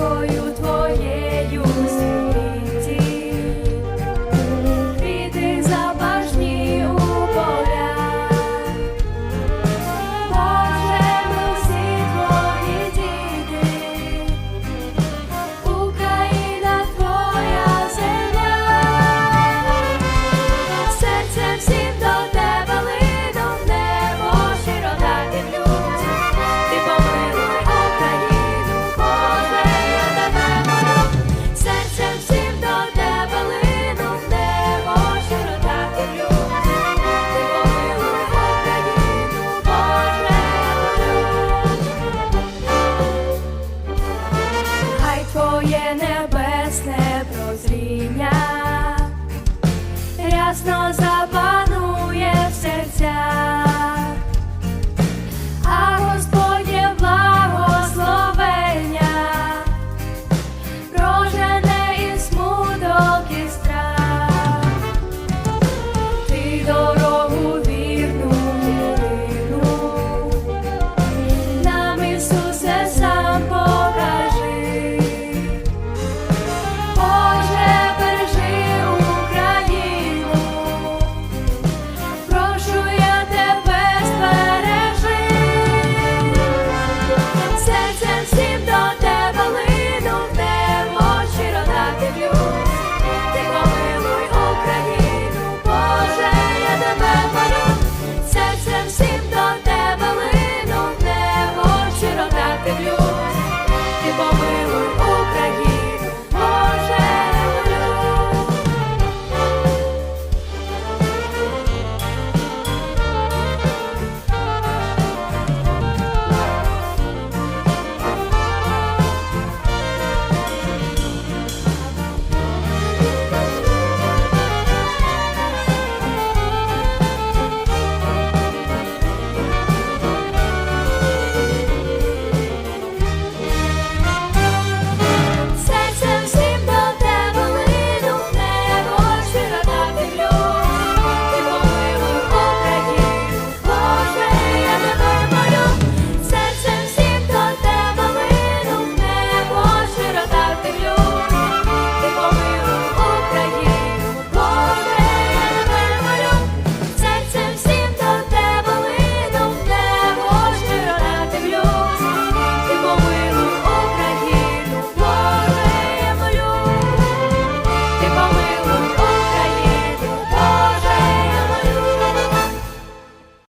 ласкою твоєю. небесне прозріння, рясно забав.